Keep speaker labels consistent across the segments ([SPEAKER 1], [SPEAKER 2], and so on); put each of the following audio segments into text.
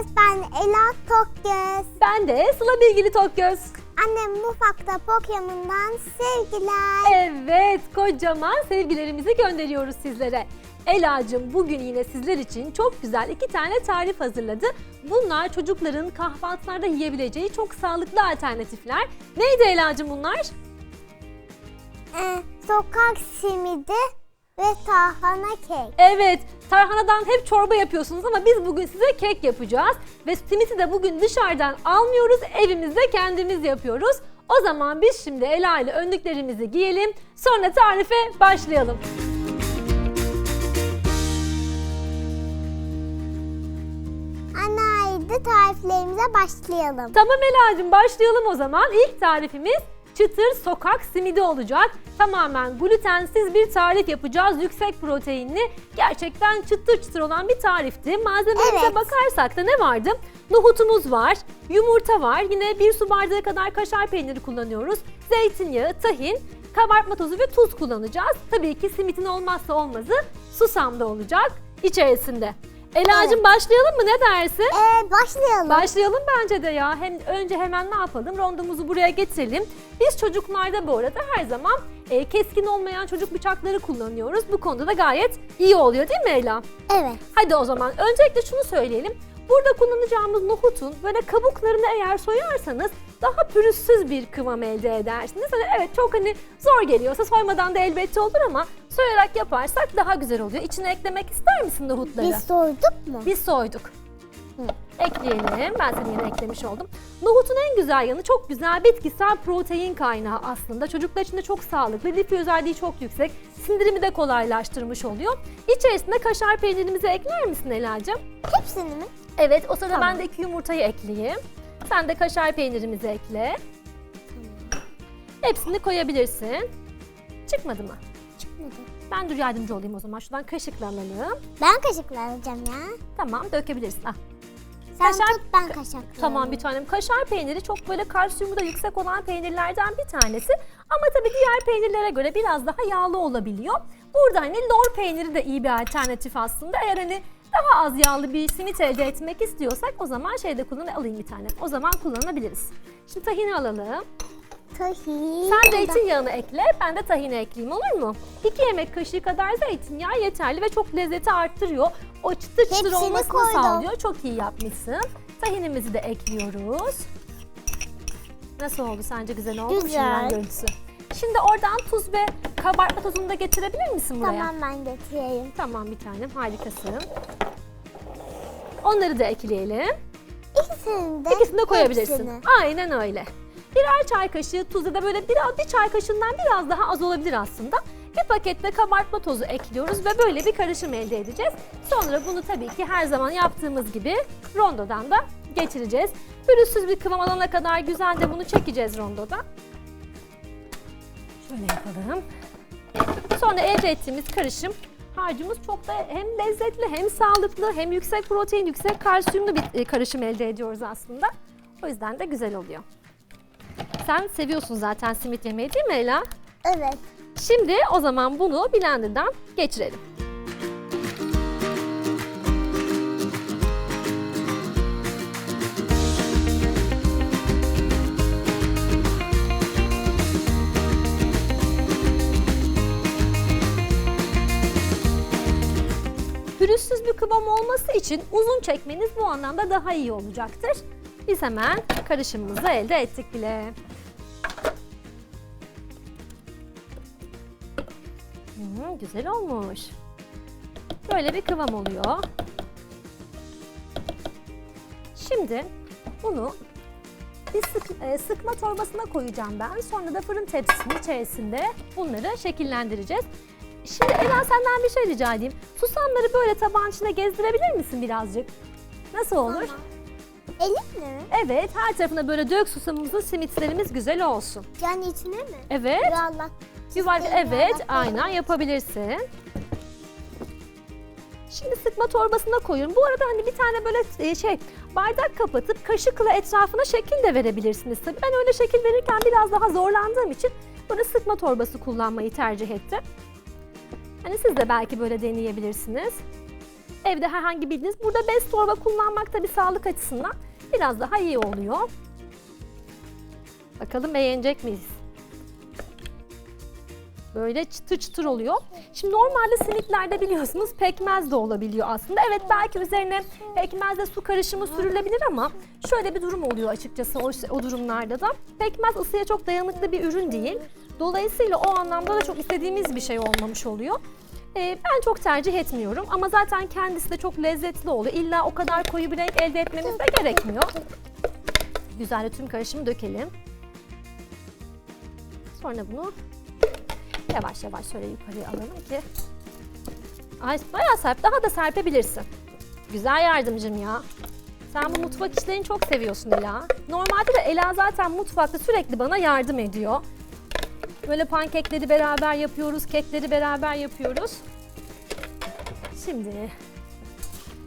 [SPEAKER 1] Tokgöz. Ben Ela Tokgöz.
[SPEAKER 2] Ben de Sıla Bilgili Tokgöz.
[SPEAKER 1] Annem mutfakta Pokemon'dan sevgiler.
[SPEAKER 2] Evet, kocaman sevgilerimizi gönderiyoruz sizlere. Ela'cığım bugün yine sizler için çok güzel iki tane tarif hazırladı. Bunlar çocukların kahvaltılarda yiyebileceği çok sağlıklı alternatifler. Neydi Ela'cığım bunlar?
[SPEAKER 1] Ee, sokak simidi ve tarhana kek.
[SPEAKER 2] Evet, tarhanadan hep çorba yapıyorsunuz ama biz bugün size kek yapacağız. Ve simiti de bugün dışarıdan almıyoruz, evimizde kendimiz yapıyoruz. O zaman biz şimdi Ela ile önlüklerimizi giyelim, sonra tarife başlayalım.
[SPEAKER 1] Haydi tariflerimize başlayalım.
[SPEAKER 2] Tamam Ela'cığım başlayalım o zaman. İlk tarifimiz çıtır sokak simidi olacak. Tamamen glutensiz bir tarif yapacağız. Yüksek proteinli. Gerçekten çıtır çıtır olan bir tarifti. Malzemelerimize
[SPEAKER 1] Evet.
[SPEAKER 2] bakarsak da ne vardı? Nohutumuz var, yumurta var. Yine bir su bardağı kadar kaşar peyniri kullanıyoruz. Zeytinyağı, tahin, kabartma tozu ve tuz kullanacağız. Tabii ki simitin olmazsa olmazı susam da olacak içerisinde. Ela'cığım
[SPEAKER 1] Evet.
[SPEAKER 2] başlayalım mı ne dersin?
[SPEAKER 1] Ee, başlayalım.
[SPEAKER 2] Başlayalım bence de ya. Hem önce hemen ne yapalım? Rondomuzu buraya getirelim. Biz çocuklarda bu arada her zaman e, keskin olmayan çocuk bıçakları kullanıyoruz. Bu konuda da gayet iyi oluyor değil mi Ela?
[SPEAKER 1] evet.
[SPEAKER 2] Hadi o zaman öncelikle şunu söyleyelim. Burada kullanacağımız nohutun böyle kabuklarını eğer soyarsanız daha pürüzsüz bir kıvam elde edersiniz. Hani evet çok hani zor geliyorsa soymadan da elbette olur ama soyarak yaparsak daha güzel oluyor. İçine eklemek ister misin nohutları?
[SPEAKER 1] Biz soyduk mu?
[SPEAKER 2] Biz soyduk.
[SPEAKER 1] Hı.
[SPEAKER 2] Ekleyelim. Ben seni yine eklemiş oldum. Nohutun en güzel yanı çok güzel bitkisel protein kaynağı aslında. Çocuklar için de çok sağlıklı. Lif özelliği çok yüksek. Sindirimi de kolaylaştırmış oluyor. İçerisine kaşar peynirimizi ekler misin Ela'cığım?
[SPEAKER 1] Hepsini mi?
[SPEAKER 2] Evet o sırada
[SPEAKER 1] Tamam.
[SPEAKER 2] ben de iki yumurtayı ekleyeyim. Sen de kaşar peynirimizi ekle. Hepsini koyabilirsin. Çıkmadı mı?
[SPEAKER 1] Çıkmadı.
[SPEAKER 2] Ben dur yardımcı olayım o zaman. Şuradan kaşıkla alalım.
[SPEAKER 1] Ben kaşıkla alacağım ya.
[SPEAKER 2] Tamam dökebilirsin. Ah.
[SPEAKER 1] Sen
[SPEAKER 2] Kaşar-
[SPEAKER 1] tut ben kaşıkla
[SPEAKER 2] Tamam bir tanem. Kaşar peyniri çok böyle kalsiyumu da yüksek olan peynirlerden bir tanesi. Ama tabii diğer peynirlere göre biraz daha yağlı olabiliyor. Burada hani lor peyniri de iyi bir alternatif aslında. Eğer hani daha az yağlı bir simit elde etmek istiyorsak o zaman şeyde kullan alayım bir tane. O zaman kullanabiliriz. Şimdi tahini alalım.
[SPEAKER 1] Tahin.
[SPEAKER 2] Sen zeytinyağını ekle, ben de tahini ekleyeyim olur mu? 2 yemek kaşığı kadar zeytinyağı yeterli ve çok lezzeti arttırıyor. O çıtır çıtır
[SPEAKER 1] Hepsini
[SPEAKER 2] olmasını
[SPEAKER 1] koydum.
[SPEAKER 2] sağlıyor. Çok iyi yapmışsın. Tahinimizi de ekliyoruz. Nasıl oldu sence güzel oldu mu
[SPEAKER 1] Güzel.
[SPEAKER 2] görüntüsü? Şimdi oradan tuz ve kabartma tozunu da getirebilir misin buraya?
[SPEAKER 1] Tamam ben getireyim.
[SPEAKER 2] Tamam bir tanem harikasın. Onları da ekleyelim.
[SPEAKER 1] İkisini de.
[SPEAKER 2] İkisini de koyabilirsin.
[SPEAKER 1] hepsini.
[SPEAKER 2] Aynen öyle. Birer çay kaşığı tuz ya da böyle biraz bir çay kaşığından biraz daha az olabilir aslında. Bir pakette kabartma tozu ekliyoruz ve böyle bir karışım elde edeceğiz. Sonra bunu tabii ki her zaman yaptığımız gibi rondodan da geçireceğiz. Pürüzsüz bir kıvam alana kadar güzel de bunu çekeceğiz rondoda. Şöyle yapalım. Sonra elde ettiğimiz karışım harcımız çok da hem lezzetli hem sağlıklı hem yüksek protein, yüksek kalsiyumlu bir e, karışım elde ediyoruz aslında. O yüzden de güzel oluyor. Sen seviyorsun zaten simit yemeyi değil mi Ela?
[SPEAKER 1] Evet.
[SPEAKER 2] Şimdi o zaman bunu blenderdan geçirelim. Pürüzsüz bir kıvam olması için uzun çekmeniz bu anlamda daha iyi olacaktır. Biz hemen karışımımızı elde ettik bile. Hmm, güzel olmuş. Böyle bir kıvam oluyor. Şimdi bunu bir sık, e, sıkma torbasına koyacağım ben. Sonra da fırın tepsisinin içerisinde bunları şekillendireceğiz. Şimdi Ela senden bir şey rica edeyim. Susamları böyle tabağın içine gezdirebilir misin birazcık? Nasıl olur?
[SPEAKER 1] Elimle mi?
[SPEAKER 2] Evet, her tarafına böyle dök susamımızın simitlerimiz güzel olsun.
[SPEAKER 1] Yani içine mi?
[SPEAKER 2] Evet.
[SPEAKER 1] Yuvarlak.
[SPEAKER 2] Yuvarlak, evet, aynen yapabilirsin. Şimdi sıkma torbasına koyuyorum. Bu arada hani bir tane böyle e, şey bardak kapatıp kaşıkla etrafına şekil de verebilirsiniz tabii. Ben öyle şekil verirken biraz daha zorlandığım için böyle sıkma torbası kullanmayı tercih ettim. Hani siz de belki böyle deneyebilirsiniz. evde herhangi bildiğiniz. Burada bez torba kullanmak tabii sağlık açısından biraz daha iyi oluyor. Bakalım beğenecek miyiz? Böyle çıtır çıtır oluyor. Şimdi normalde simitlerde biliyorsunuz pekmez de olabiliyor aslında. Evet belki üzerine pekmezle su karışımı sürülebilir ama şöyle bir durum oluyor açıkçası o, o durumlarda da. Pekmez ısıya çok dayanıklı bir ürün değil. Dolayısıyla o anlamda da çok istediğimiz bir şey olmamış oluyor. Ee, ben çok tercih etmiyorum ama zaten kendisi de çok lezzetli oluyor. İlla o kadar koyu bir renk elde etmemiz de gerekmiyor. Güzelce tüm karışımı dökelim. Sonra bunu yavaş yavaş şöyle yukarıya alalım ki. Ay bayağı serp. Daha da serpebilirsin. Güzel yardımcım ya. Sen bu mutfak işlerini çok seviyorsun Ela. Normalde de Ela zaten mutfakta sürekli bana yardım ediyor. Böyle pankekleri beraber yapıyoruz, kekleri beraber yapıyoruz. Şimdi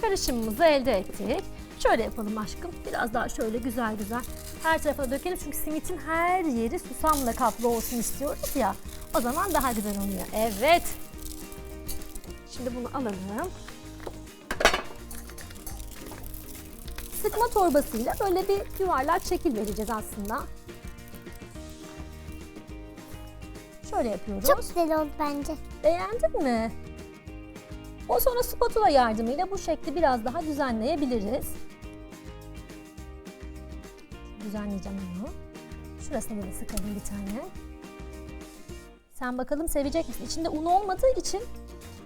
[SPEAKER 2] karışımımızı elde ettik. Şöyle yapalım aşkım. Biraz daha şöyle güzel güzel her tarafa dökelim. Çünkü simitin her yeri susamla kaplı olsun istiyoruz ya. O zaman daha güzel oluyor. Evet. Şimdi bunu alalım. Sıkma torbasıyla böyle bir yuvarlak şekil vereceğiz aslında. Şöyle yapıyoruz.
[SPEAKER 1] Çok güzel oldu bence.
[SPEAKER 2] Beğendin mi? O sonra spatula yardımıyla bu şekli biraz daha düzenleyebiliriz. Düzenleyeceğim onu. Şurasına da sıkalım bir tane. Sen bakalım sevecek misin? İçinde un olmadığı için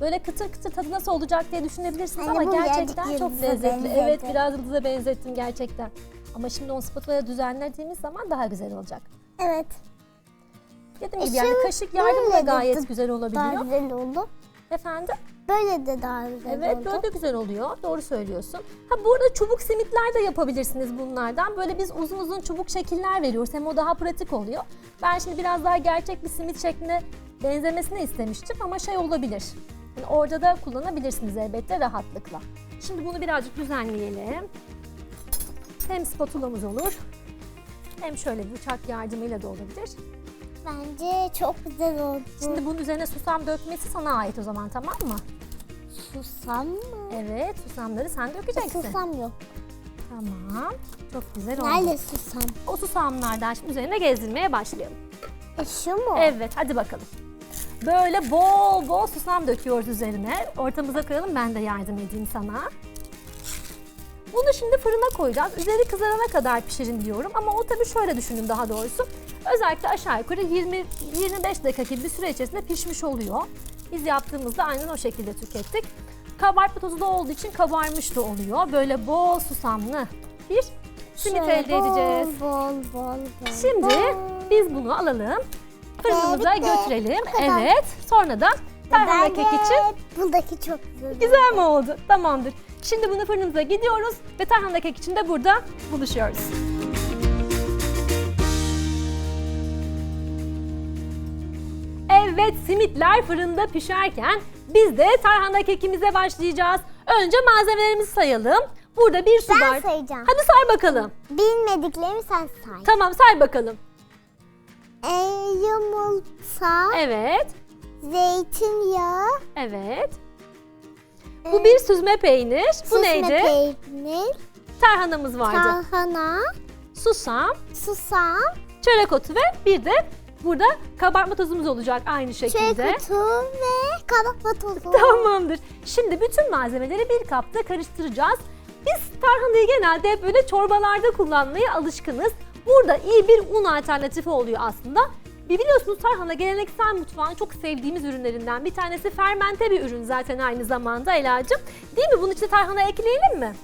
[SPEAKER 2] böyle kıtır kıtır tadı nasıl olacak diye düşünebilirsiniz
[SPEAKER 1] Anne,
[SPEAKER 2] ama
[SPEAKER 1] bu
[SPEAKER 2] gerçekten
[SPEAKER 1] birazcık
[SPEAKER 2] çok
[SPEAKER 1] yıldıza
[SPEAKER 2] lezzetli.
[SPEAKER 1] benzedi.
[SPEAKER 2] Evet biraz yıldıza benzettim gerçekten. Ama şimdi onu spatula'ya düzenlediğimiz zaman daha güzel olacak.
[SPEAKER 1] Evet.
[SPEAKER 2] Dediğim
[SPEAKER 1] E
[SPEAKER 2] gibi yani
[SPEAKER 1] şimdi
[SPEAKER 2] kaşık yardımıyla
[SPEAKER 1] böyle
[SPEAKER 2] gayet güzel
[SPEAKER 1] Daha
[SPEAKER 2] olabiliyor.
[SPEAKER 1] güzel oldu.
[SPEAKER 2] Efendim?
[SPEAKER 1] Böyle de daha güzel
[SPEAKER 2] Evet
[SPEAKER 1] oldu.
[SPEAKER 2] böyle de güzel oluyor. Doğru söylüyorsun. Ha burada çubuk simitler de yapabilirsiniz bunlardan. Böyle biz uzun uzun çubuk şekiller veriyoruz. Hem o daha pratik oluyor. Ben şimdi biraz daha gerçek bir simit şekline benzemesini istemiştim ama şey olabilir. Yani orada da kullanabilirsiniz elbette rahatlıkla. Şimdi bunu birazcık düzenleyelim. Hem spatulamız olur. Hem şöyle bıçak yardımıyla da olabilir.
[SPEAKER 1] Bence çok güzel oldu.
[SPEAKER 2] Şimdi bunun üzerine susam dökmesi sana ait o zaman tamam mı?
[SPEAKER 1] susam mı?
[SPEAKER 2] Evet susamları sen dökeceksin.
[SPEAKER 1] Susam yok.
[SPEAKER 2] Tamam. Çok güzel oldu.
[SPEAKER 1] Nerede susam?
[SPEAKER 2] O susamlardan şimdi üzerine gezdirmeye başlayalım.
[SPEAKER 1] E şu mu?
[SPEAKER 2] Evet hadi bakalım. Böyle bol bol susam döküyoruz üzerine. Ortamıza koyalım ben de yardım edeyim sana. Bunu şimdi fırına koyacağız. Üzeri kızarana kadar pişirin diyorum ama o tabii şöyle düşünün daha doğrusu. Özellikle aşağı yukarı 20-25 dakika gibi bir süre içerisinde pişmiş oluyor. Biz yaptığımızda aynen o şekilde tükettik. Kabartma tozu da olduğu için kabarmış da oluyor. Böyle bol susamlı bir simit
[SPEAKER 1] Şöyle
[SPEAKER 2] elde edeceğiz.
[SPEAKER 1] Bol bol bol bol.
[SPEAKER 2] Şimdi
[SPEAKER 1] bol.
[SPEAKER 2] biz bunu alalım. Fırınımıza götürelim.
[SPEAKER 1] Bu kadar.
[SPEAKER 2] Evet. Sonra da tarhana kek için
[SPEAKER 1] Buradaki çok güzel.
[SPEAKER 2] güzel mi oldu? Tamamdır. Şimdi bunu fırınımıza gidiyoruz ve tarhana kek için de burada buluşuyoruz. Evet simitler fırında pişerken biz de tarhana kekimize başlayacağız. Önce malzemelerimizi sayalım. Burada bir su
[SPEAKER 1] Ben
[SPEAKER 2] bardağı.
[SPEAKER 1] sayacağım.
[SPEAKER 2] Hadi say bakalım.
[SPEAKER 1] Bilmediklerimi sen say.
[SPEAKER 2] Tamam say bakalım.
[SPEAKER 1] E, yumurta,
[SPEAKER 2] Evet.
[SPEAKER 1] zeytinyağı,
[SPEAKER 2] Evet. Bu bir süzme peynir. Bu
[SPEAKER 1] süzme
[SPEAKER 2] neydi?
[SPEAKER 1] peynir,
[SPEAKER 2] Tarhanamız vardı.
[SPEAKER 1] tarhana,
[SPEAKER 2] Susam,
[SPEAKER 1] susam,
[SPEAKER 2] çörek otu ve bir de burada kabartma tozumuz olacak aynı şekilde.
[SPEAKER 1] çörek otu ve kabartma tozu.
[SPEAKER 2] Tamamdır. Şimdi bütün malzemeleri bir kapta karıştıracağız. Biz tarhanayı genelde hep böyle çorbalarda kullanmaya alışkınız. Burada iyi bir un alternatifi oluyor aslında. Bir biliyorsunuz tarhana geleneksel mutfağın çok sevdiğimiz ürünlerinden bir tanesi fermente bir ürün zaten aynı zamanda Ela'cığım. Değil mi? Bunun içine tarhana ekleyelim mi?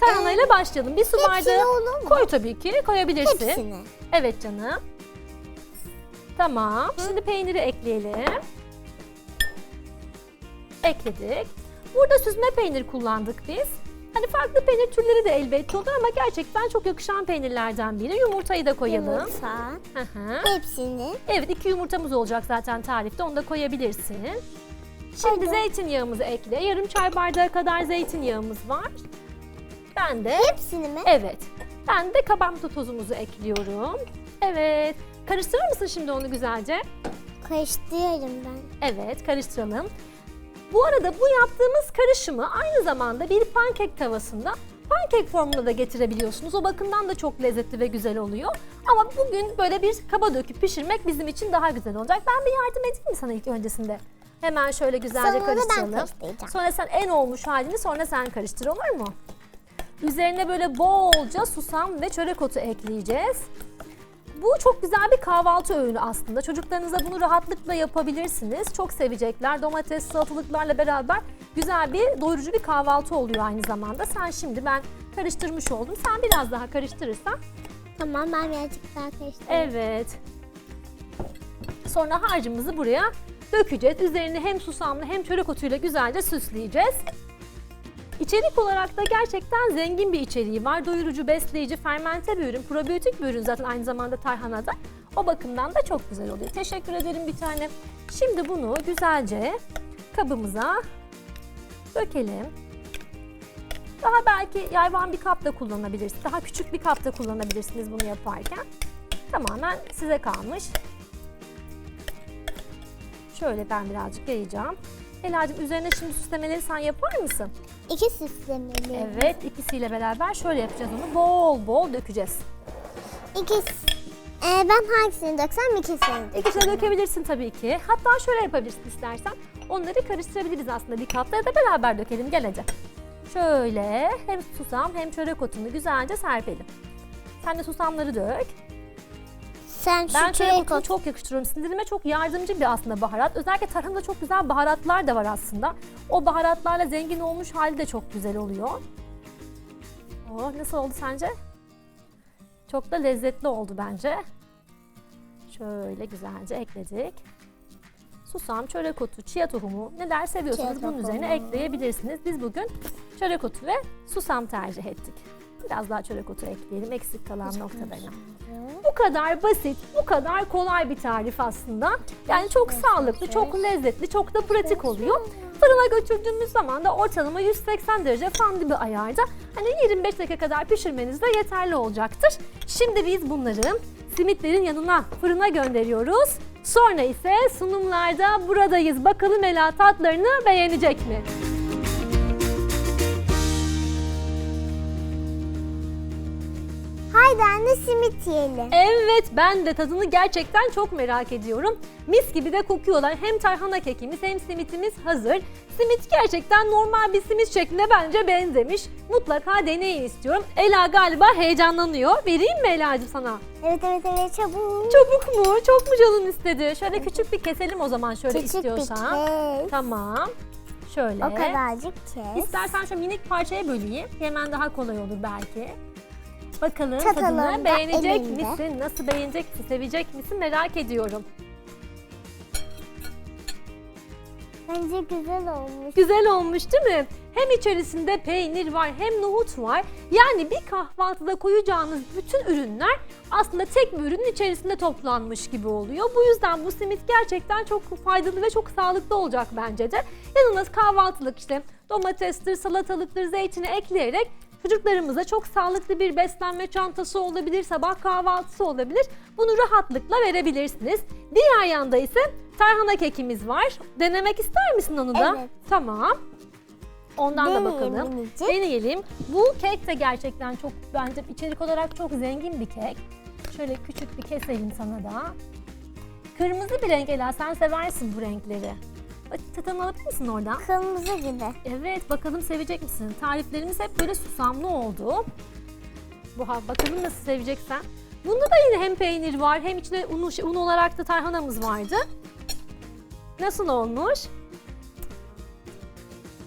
[SPEAKER 2] Tarhana ile başlayalım. Bir su
[SPEAKER 1] Ee,
[SPEAKER 2] bardağı
[SPEAKER 1] mu?
[SPEAKER 2] koy tabii ki. Koyabilirsin.
[SPEAKER 1] Hepsini.
[SPEAKER 2] Evet canım. Tamam. Şimdi peyniri ekleyelim. Ekledik. Burada süzme peynir kullandık biz. Hani farklı peynir türleri de elbette olur ama gerçekten çok yakışan peynirlerden biri. Yumurtayı da koyalım.
[SPEAKER 1] Yumurta.
[SPEAKER 2] Hı hı.
[SPEAKER 1] Hepsini.
[SPEAKER 2] Evet iki yumurtamız olacak zaten tarifte. Onu da koyabilirsin. Şimdi
[SPEAKER 1] Hadi.
[SPEAKER 2] zeytinyağımızı ekle. Yarım çay bardağı kadar zeytinyağımız var. Ben de
[SPEAKER 1] Hepsini mi?
[SPEAKER 2] Evet. Ben de kabartma tozumuzu ekliyorum. Evet. Karıştırır mısın şimdi onu güzelce?
[SPEAKER 1] Karıştırıyorum ben.
[SPEAKER 2] Evet, karıştıralım. Bu arada bu yaptığımız karışımı aynı zamanda bir pankek tavasında pankek formuna da getirebiliyorsunuz. O bakımdan da çok lezzetli ve güzel oluyor. Ama bugün böyle bir kaba döküp pişirmek bizim için daha güzel olacak. Ben bir yardım edeyim mi sana ilk öncesinde? Hemen şöyle güzelce
[SPEAKER 1] Sonra da ben
[SPEAKER 2] karıştıralım.
[SPEAKER 1] karıştıracağım.
[SPEAKER 2] Sonra sen en olmuş halini sonra sen karıştır olur mu? Üzerine böyle bolca susam ve çörek otu ekleyeceğiz. Bu çok güzel bir kahvaltı öğünü aslında. Çocuklarınıza bunu rahatlıkla yapabilirsiniz. Çok sevecekler. Domates, salatalıklarla beraber güzel bir doyurucu bir kahvaltı oluyor aynı zamanda. Sen şimdi ben karıştırmış oldum. Sen biraz daha karıştırırsan.
[SPEAKER 1] Tamam ben birazcık daha karıştırayım.
[SPEAKER 2] Evet. Sonra harcımızı buraya dökeceğiz. Üzerini hem susamlı hem çörek otuyla güzelce süsleyeceğiz. İçerik olarak da gerçekten zengin bir içeriği var. Doyurucu, besleyici, fermente bir ürün, probiyotik bir ürün zaten aynı zamanda tarhanada. O bakımdan da çok güzel oluyor. Teşekkür ederim bir tane. Şimdi bunu güzelce kabımıza dökelim. Daha belki yayvan bir kap da kullanabilirsiniz. Daha küçük bir kap da kullanabilirsiniz bunu yaparken. Tamamen size kalmış. Şöyle ben birazcık yayacağım. Ela'cığım üzerine şimdi süslemeleri sen yapar mısın?
[SPEAKER 1] İki süslemeli.
[SPEAKER 2] Evet ikisiyle beraber şöyle yapacağız onu. Bol bol dökeceğiz.
[SPEAKER 1] İkisi. Ee, ben hangisini döksem ikisini döksem.
[SPEAKER 2] İkisini dökebilirsin tabii ki. Hatta şöyle yapabilirsin istersen. Onları karıştırabiliriz aslında bir kapta ya da beraber dökelim gel hadi. Şöyle hem susam hem çörek otunu güzelce serpelim. Sen de susamları dök.
[SPEAKER 1] Sen şu
[SPEAKER 2] Ben otunu
[SPEAKER 1] otu.
[SPEAKER 2] çok yakıştırıyorum. Sindirime çok yardımcı bir aslında baharat. Özellikle tarhanada çok güzel baharatlar da var aslında. O baharatlarla zengin olmuş hali de çok güzel oluyor. Oh, nasıl oldu sence? Çok da lezzetli oldu bence. Şöyle güzelce ekledik. Susam, çörek otu, chia tohumu ne der seviyorsanız bunun üzerine ekleyebilirsiniz. Biz bugün çörek otu ve susam tercih ettik. Biraz daha çörek otu ekleyelim eksik kalan noktalarına. Bu kadar basit, bu kadar kolay bir tarif aslında. Yani çok sağlıklı, çok lezzetli, çok da pratik oluyor. Fırına götürdüğümüz zaman da ortalama 180 derece fan bir ayarda hani 25 dakika kadar pişirmeniz de yeterli olacaktır. Şimdi biz bunları simitlerin yanına fırına gönderiyoruz. Sonra ise sunumlarda buradayız. Bakalım Ela tatlarını beğenecek mi?
[SPEAKER 1] Haydi anne simit yiyelim.
[SPEAKER 2] Evet ben de tadını gerçekten çok merak ediyorum. Mis gibi de kokuyorlar. Hem tarhana kekimiz hem simitimiz hazır. Simit gerçekten normal bir simit şekline bence benzemiş. Mutlaka deneyin istiyorum. Ela galiba heyecanlanıyor. Vereyim mi Ela'cığım sana?
[SPEAKER 1] Evet evet evet çabuk.
[SPEAKER 2] Çabuk mu? Çok mu canın istedi? Şöyle küçük bir keselim o zaman şöyle
[SPEAKER 1] Küçük bir
[SPEAKER 2] istiyorsan.
[SPEAKER 1] kes.
[SPEAKER 2] Tamam. Şöyle.
[SPEAKER 1] O kadarcık kes.
[SPEAKER 2] İstersen şu minik parçaya böleyim. Hemen daha kolay olur belki. Bakalım
[SPEAKER 1] Çatalım
[SPEAKER 2] tadını beğenecek
[SPEAKER 1] elimde.
[SPEAKER 2] misin? Nasıl beğenecek misin? Sevecek misin? Merak ediyorum.
[SPEAKER 1] Bence güzel olmuş.
[SPEAKER 2] Güzel olmuş değil mi? Hem içerisinde peynir var hem nohut var. Yani bir kahvaltıda koyacağınız bütün ürünler aslında tek bir ürünün içerisinde toplanmış gibi oluyor. Bu yüzden bu simit gerçekten çok faydalı ve çok sağlıklı olacak bence de. Yanına kahvaltılık işte domatestir, salatalıktır, zeytini ekleyerek çocuklarımıza çok sağlıklı bir beslenme çantası olabilir, sabah kahvaltısı olabilir. Bunu rahatlıkla verebilirsiniz. Diğer yanda ise tarhana kekimiz var. Denemek ister misin onu da?
[SPEAKER 1] Evet.
[SPEAKER 2] Tamam. Ondan da
[SPEAKER 1] Deneyelim
[SPEAKER 2] bakalım.
[SPEAKER 1] minicik.
[SPEAKER 2] Deneyelim. Bu kek de gerçekten çok bence içerik olarak çok zengin bir kek. Şöyle küçük bir keselim sana da. Kırmızı bir renk Ela. Sen seversin bu renkleri. Bak, Tadını alabilir misin oradan?
[SPEAKER 1] Kırmızı gibi.
[SPEAKER 2] Evet bakalım sevecek misin? Tariflerimiz hep böyle susamlı oldu. Bu bakalım nasıl seveceksen. Bunda da yine hem peynir var hem içine un, un olarak da tarhanamız vardı. Nasıl olmuş?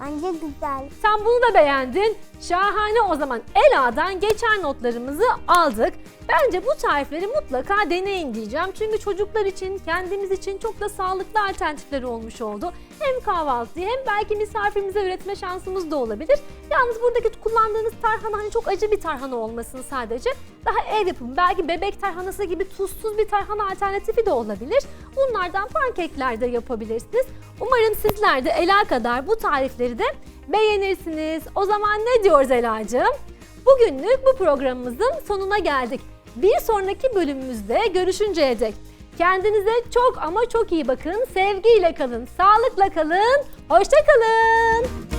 [SPEAKER 1] Bence güzel.
[SPEAKER 2] Sen bunu da beğendin. Şahane o zaman Ela'dan geçen notlarımızı aldık. Bence bu tarifleri mutlaka deneyin diyeceğim. Çünkü çocuklar için, kendimiz için çok da sağlıklı alternatifleri olmuş oldu. Hem kahvaltıyı hem belki misafirimize üretme şansımız da olabilir. Yalnız buradaki kullandığınız tarhana hani çok acı bir tarhana olmasın sadece. Daha ev yapımı, belki bebek tarhanası gibi tuzsuz bir tarhana alternatifi de olabilir. Bunlardan pankekler de yapabilirsiniz. Umarım sizler de Ela kadar bu tarifleri de beğenirsiniz. O zaman ne diyoruz Ela'cığım? Bugünlük bu programımızın sonuna geldik. Bir sonraki bölümümüzde görüşünceye dek Kendinize çok ama çok iyi bakın. Sevgiyle kalın, sağlıkla kalın. Hoşça kalın.